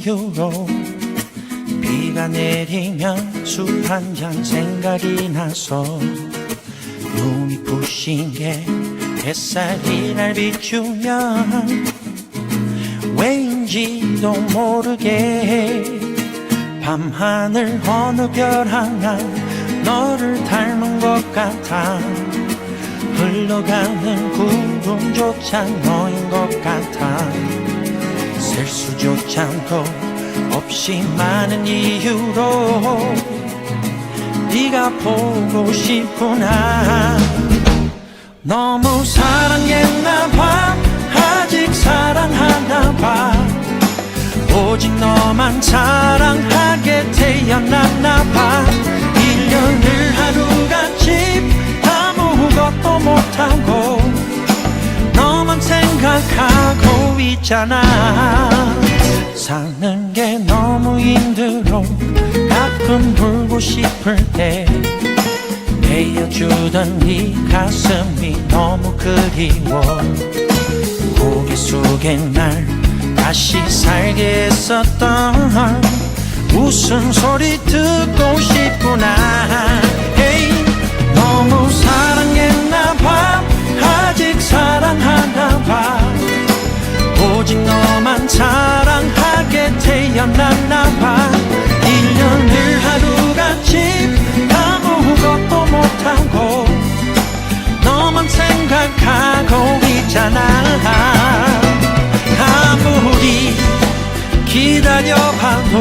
이유로 비가 내리면 술한잔 생각이 나서 눈이 부신 게 햇살이 날 비추면 왜인지도 모르게 밤하늘 어느 별 하나 너를 닮은 것 같아 흘러가는 구름조차 너인 것 같아 셀 수조차도 없이 많은 이유로 네가 보고 싶구나. 너무 사랑했나 봐. 아직 사랑하나 봐. 오직 너만 사랑하게 태어났나 봐. 1년을 하루같이 아무것도 못하고 생각하고 있잖아. 사는 게 너무 힘들어. 가끔 울고 싶을 때 내어주던 네 가슴이 너무 그리워. 고개 숙여 날 다시 살게 했었던 웃음소리 듣고 싶구나. hey, 너무 사랑했나 봐 아직 사랑하나 봐. 오직 너만 사랑하게 태어났나 봐. 1년을 하루같이 아무것도 못하고 너만 생각하고 있잖아. 아무리 기다려봐도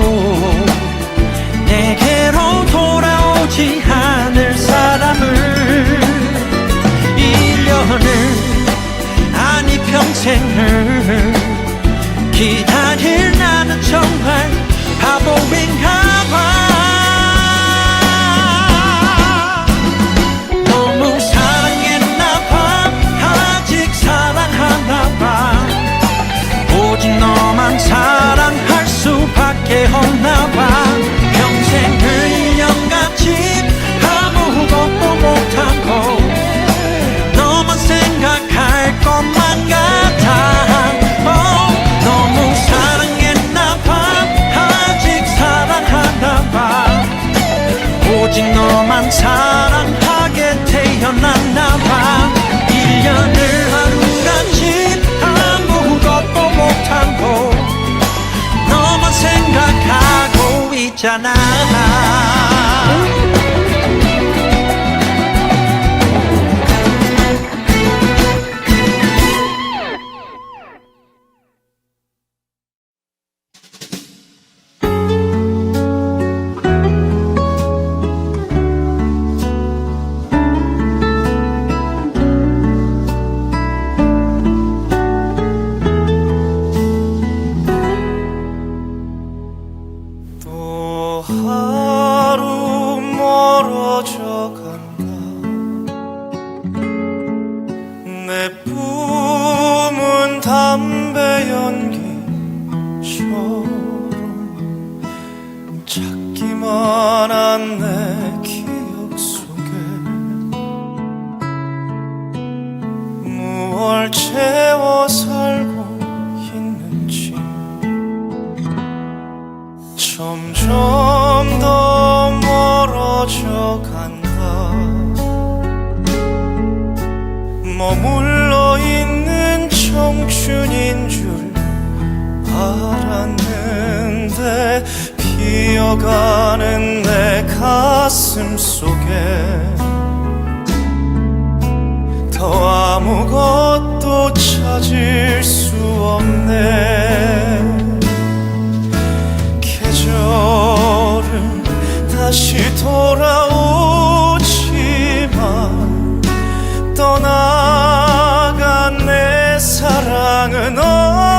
내게 1년을 아니 평생을 기다릴 나는 정말 바보인가 봐 너무 사랑했나 봐. 아직 사랑하나 봐. 오직 너만 사랑할 수밖에 없나 생각하 멀어져 간다 머물러 있는 청춘인 줄 알았는데 피어가는 내 가슴 속에 더 아무것도 찾을 수 없네. 계절은 다시 돌아오지만 떠나간 내 사랑은 어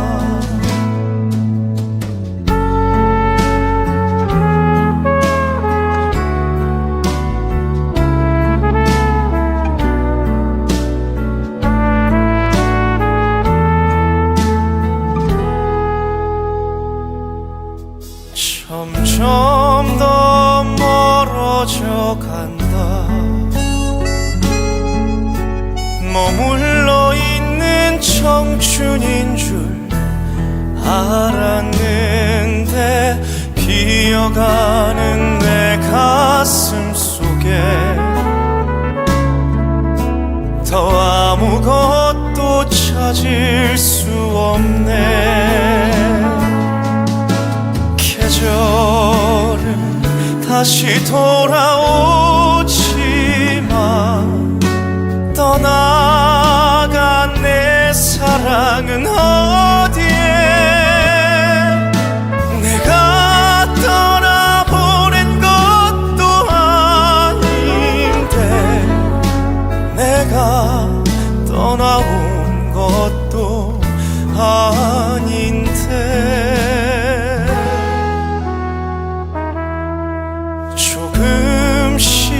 알았는데 비어가는 내 가슴 속에 더 아무것도 찾을 수 없네. 계절은 다시 돌아오지 떠나온 것도 아닌데 조금씩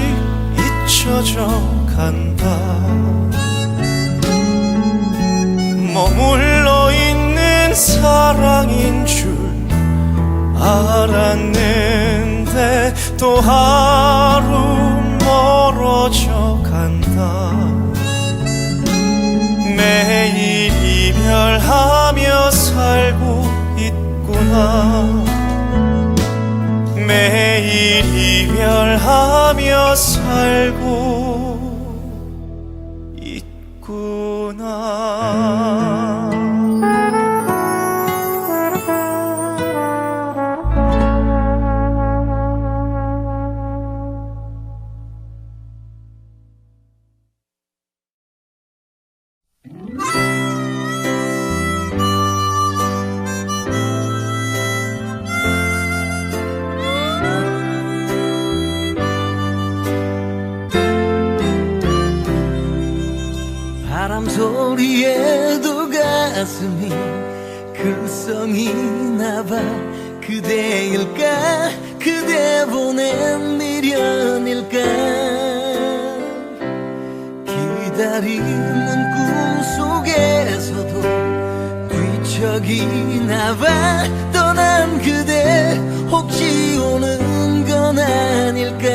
잊혀져 간다. 머물러 있는 사랑인 줄 알았는데 또하 매일 이별하며 살고 그대일까? 그대 보낸 미련일까? 기다리는 꿈 속에서도 뒤척이나 봐 떠난 그대 혹시 오는 건 아닐까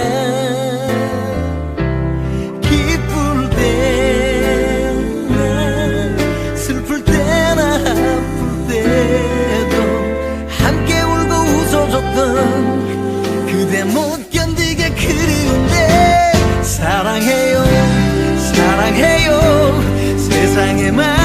사랑해요. 사랑해요. 세상의 말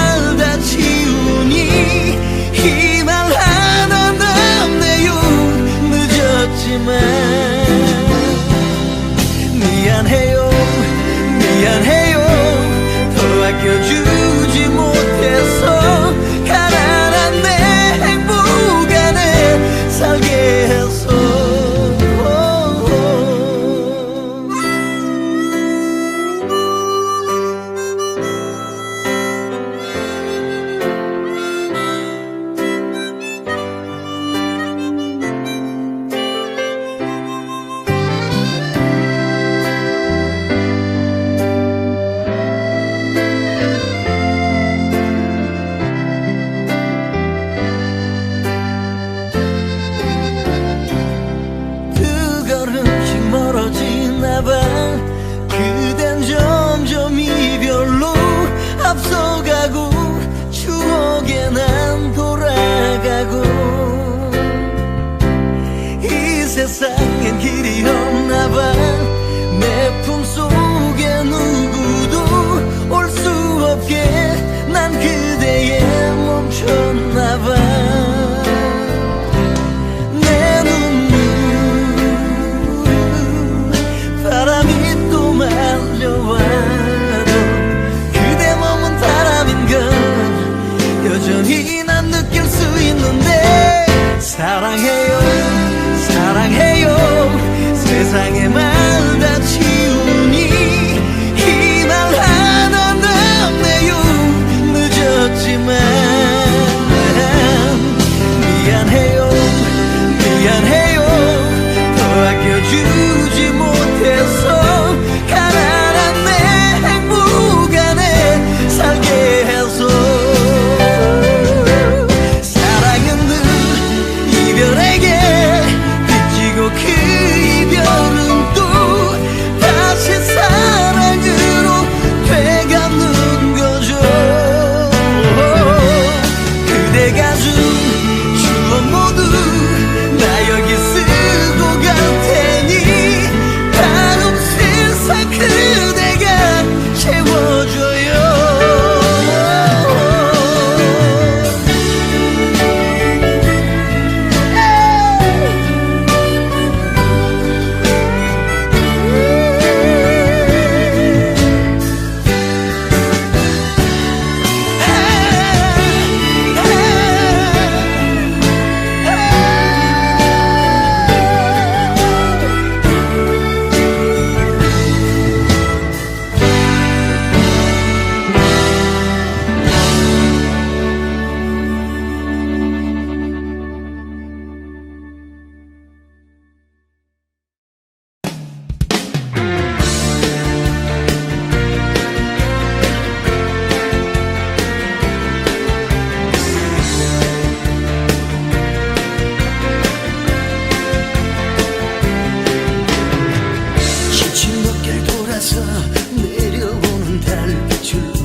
future.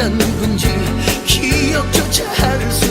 갔는지 기억조차 할수